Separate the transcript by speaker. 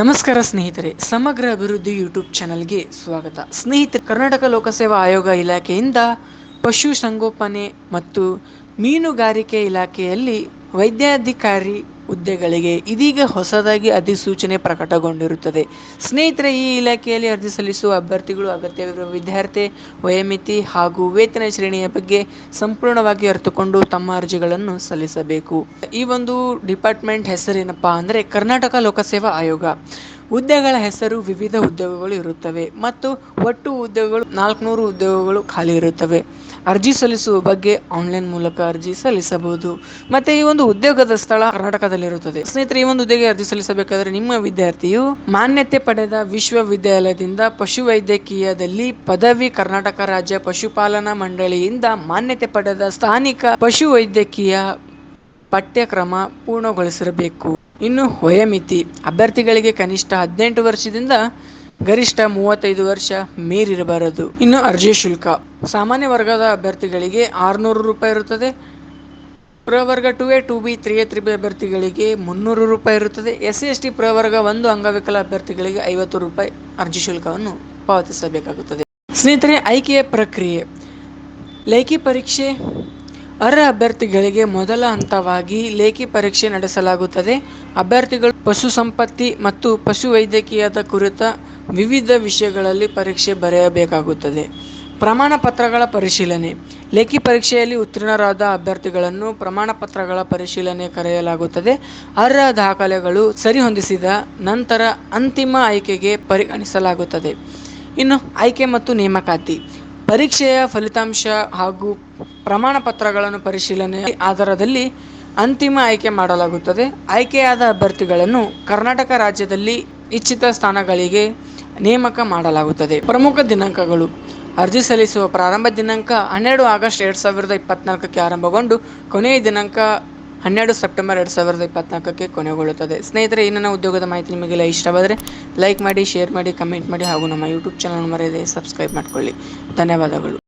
Speaker 1: ನಮಸ್ಕಾರ ಸ್ನೇಹಿತರೆ, ಸಮಗ್ರ ಅಭಿವೃದ್ಧಿ ಯೂಟ್ಯೂಬ್ ಚಾನಲ್ಗೆ ಸ್ವಾಗತ. ಸ್ನೇಹಿತರೆ, ಕರ್ನಾಟಕ ಲೋಕಸೇವಾ ಆಯೋಗ ಇಲಾಖೆಯಿಂದ ಪಶು ಸಂಗೋಪನೆ ಮತ್ತು ಮೀನುಗಾರಿಕೆ ಇಲಾಖೆಯಲ್ಲಿ ವೈದ್ಯಾಧಿಕಾರಿ ಹುದ್ದೆಗಳಿಗೆ ಇದೀಗ ಹೊಸದಾಗಿ ಅಧಿಸೂಚನೆ ಪ್ರಕಟಗೊಂಡಿರುತ್ತದೆ. ಸ್ನೇಹಿತರೆ, ಈ ಇಲಾಖೆಯಲ್ಲಿ ಅರ್ಜಿ ಸಲ್ಲಿಸುವ ಅಭ್ಯರ್ಥಿಗಳು, ಅಗತ್ಯವಿರುವ ವಿದ್ಯಾರ್ಥಿ, ವಯೋಮಿತಿ ಹಾಗೂ ವೇತನ ಶ್ರೇಣಿಯ ಬಗ್ಗೆ ಸಂಪೂರ್ಣವಾಗಿ ಅರಿತುಕೊಂಡು ತಮ್ಮ ಅರ್ಜಿಗಳನ್ನು ಸಲ್ಲಿಸಬೇಕು. ಈ ಒಂದು ಡಿಪಾರ್ಟ್ಮೆಂಟ್ ಹೆಸರೇನಪ್ಪ ಅಂದರೆ, ಕರ್ನಾಟಕ ಲೋಕಸೇವಾ ಆಯೋಗ. ಹುದ್ದೆಗಳ ಹೆಸರು ವಿವಿಧ ಉದ್ಯೋಗಗಳು ಇರುತ್ತವೆ ಮತ್ತು ಒಟ್ಟು ಉದ್ಯೋಗಗಳು ನಾಲ್ಕುನೂರು ಉದ್ಯೋಗಗಳು ಖಾಲಿ ಇರುತ್ತವೆ. ಅರ್ಜಿ ಸಲ್ಲಿಸುವ ಬಗ್ಗೆ ಆನ್ಲೈನ್ ಮೂಲಕ ಅರ್ಜಿ ಸಲ್ಲಿಸಬಹುದು. ಮತ್ತೆ ಈ ಒಂದು ಉದ್ಯೋಗದ ಸ್ಥಳ ಕರ್ನಾಟಕದಲ್ಲಿರುತ್ತದೆ. ಸ್ನೇಹಿತರೆ, ಈ ಒಂದು ಉದ್ಯೋಗಕ್ಕೆ ಅರ್ಜಿ ಸಲ್ಲಿಸಬೇಕಾದ್ರೆ ನಿಮ್ಮ ವಿದ್ಯಾರ್ಥಿಯು ಮಾನ್ಯತೆ ಪಡೆದ ವಿಶ್ವವಿದ್ಯಾಲಯದಿಂದ ಪಶುವೈದ್ಯಕೀಯದಲ್ಲಿ ಪದವಿ ಕರ್ನಾಟಕ ರಾಜ್ಯ ಪಶುಪಾಲನಾ ಮಂಡಳಿಯಿಂದ ಮಾನ್ಯತೆ ಪಡೆದ ಸ್ಥಾನಿಕ ಪಶುವೈದ್ಯಕೀಯ ಪಠ್ಯಕ್ರಮ ಪೂರ್ಣಗೊಳಿಸಿರಬೇಕು. ಇನ್ನು ಹೊಯಮಿತಿ. ಅಭ್ಯರ್ಥಿಗಳಿಗೆ ಕನಿಷ್ಠ ಹದಿನೆಂಟು ವರ್ಷದಿಂದ ಗರಿಷ್ಠ ಮೂವತ್ತೈದು ವರ್ಷ ಮೀರಿರಬಾರದು. ಇನ್ನು ಅರ್ಜಿ ಶುಲ್ಕ. ಸಾಮಾನ್ಯ ವರ್ಗದ ಅಭ್ಯರ್ಥಿಗಳಿಗೆ ಆರುನೂರು ರೂಪಾಯಿ ಇರುತ್ತದೆ. ಪ್ರವರ್ಗ two A, two B, three A three B ಅಭ್ಯರ್ಥಿಗಳಿಗೆ ಮುನ್ನೂರು ರೂಪಾಯಿ ಇರುತ್ತದೆ. ಎಸ್ ಸಿ, ಎಸ್ ಟಿ ಪ್ರವರ್ಗ ಒಂದು ಅಂಗವಿಕಲ ಅಭ್ಯರ್ಥಿಗಳಿಗೆ ಐವತ್ತು ರೂಪಾಯಿ ಅರ್ಜಿ ಶುಲ್ಕವನ್ನು ಪಾವತಿಸಬೇಕಾಗುತ್ತದೆ. ಸ್ನೇಹಿತರೆ, ಆಯ್ಕೆಯ ಪ್ರಕ್ರಿಯೆ. ಲೇಖಿ ಪರೀಕ್ಷೆ. ಅರ್ಹ ಅಭ್ಯರ್ಥಿಗಳಿಗೆ ಮೊದಲ ಹಂತವಾಗಿ ಲೇಖಿ ಪರೀಕ್ಷೆ ನಡೆಸಲಾಗುತ್ತದೆ. ಅಭ್ಯರ್ಥಿಗಳು ಪಶು ಸಂಪತ್ತಿ ಮತ್ತು ಪಶು ವೈದ್ಯಕೀಯದ ಕುರಿತ ವಿವಿಧ ವಿಷಯಗಳಲ್ಲಿ ಪರೀಕ್ಷೆ ಬರೆಯಬೇಕಾಗುತ್ತದೆ. ಪ್ರಮಾಣ ಪತ್ರಗಳ ಪರಿಶೀಲನೆ. ಲೇಖಿ ಪರೀಕ್ಷೆಯಲ್ಲಿ ಉತ್ತೀರ್ಣರಾದ ಅಭ್ಯರ್ಥಿಗಳನ್ನು ಪ್ರಮಾಣ ಪತ್ರಗಳ ಪರಿಶೀಲನೆ ಕರೆಯಲಾಗುತ್ತದೆ. ಅರ್ಹ ದಾಖಲೆಗಳು ಸರಿಹೊಂದಿಸಿದ ನಂತರ ಅಂತಿಮ ಆಯ್ಕೆಗೆ ಪರಿಗಣಿಸಲಾಗುತ್ತದೆ. ಇನ್ನು ಆಯ್ಕೆ ಮತ್ತು ನೇಮಕಾತಿ. ಪರೀಕ್ಷೆಯ ಫಲಿತಾಂಶ ಹಾಗೂ ಪ್ರಮಾಣ ಪತ್ರಗಳನ್ನು ಪರಿಶೀಲನೆ ಆಧಾರದಲ್ಲಿ ಅಂತಿಮ ಆಯ್ಕೆ ಮಾಡಲಾಗುತ್ತದೆ. ಆಯ್ಕೆಯಾದ ಅಭ್ಯರ್ಥಿಗಳನ್ನು ಕರ್ನಾಟಕ ರಾಜ್ಯದಲ್ಲಿ ಇಚ್ಛಿತ ಸ್ಥಾನಗಳಿಗೆ ನೇಮಕ ಮಾಡಲಾಗುತ್ತದೆ. ಪ್ರಮುಖ ದಿನಾಂಕಗಳು. ಅರ್ಜಿ ಸಲ್ಲಿಸುವ ಪ್ರಾರಂಭ ದಿನಾಂಕ ಹನ್ನೆರಡು ಆಗಸ್ಟ್ ಎರಡು ಸಾವಿರದ ಇಪ್ಪತ್ನಾಲ್ಕಕ್ಕೆ ಆರಂಭಗೊಂಡು ಕೊನೆಯ ದಿನಾಂಕ ಹನ್ನೆರಡು ಸೆಪ್ಟೆಂಬರ್ ಎರಡು ಸಾವಿರದ ಇಪ್ಪತ್ನಾಲ್ಕಕ್ಕೆ ಕೊನೆಗೊಳ್ಳುತ್ತದೆ. ಸ್ನೇಹಿತರೆ ಈ ನನ್ನ ಉದ್ಯೋಗದ ಮಾಹಿತಿ ನಿಮಗೆಲ್ಲ ಇಷ್ಟವಾದರೆ ಲೈಕ್ ಮಾಡಿ, ಶೇರ್ ಮಾಡಿ, ಕಮೆಂಟ್ ಮಾಡಿ ಹಾಗೂ ನಮ್ಮ ಯೂಟ್ಯೂಬ್ ಚಾನಲ್ ಮರೆಯದೆ ಸಬ್ಸ್ಕ್ರೈಬ್ ಮಾಡಿಕೊಳ್ಳಿ. ಧನ್ಯವಾದಗಳು.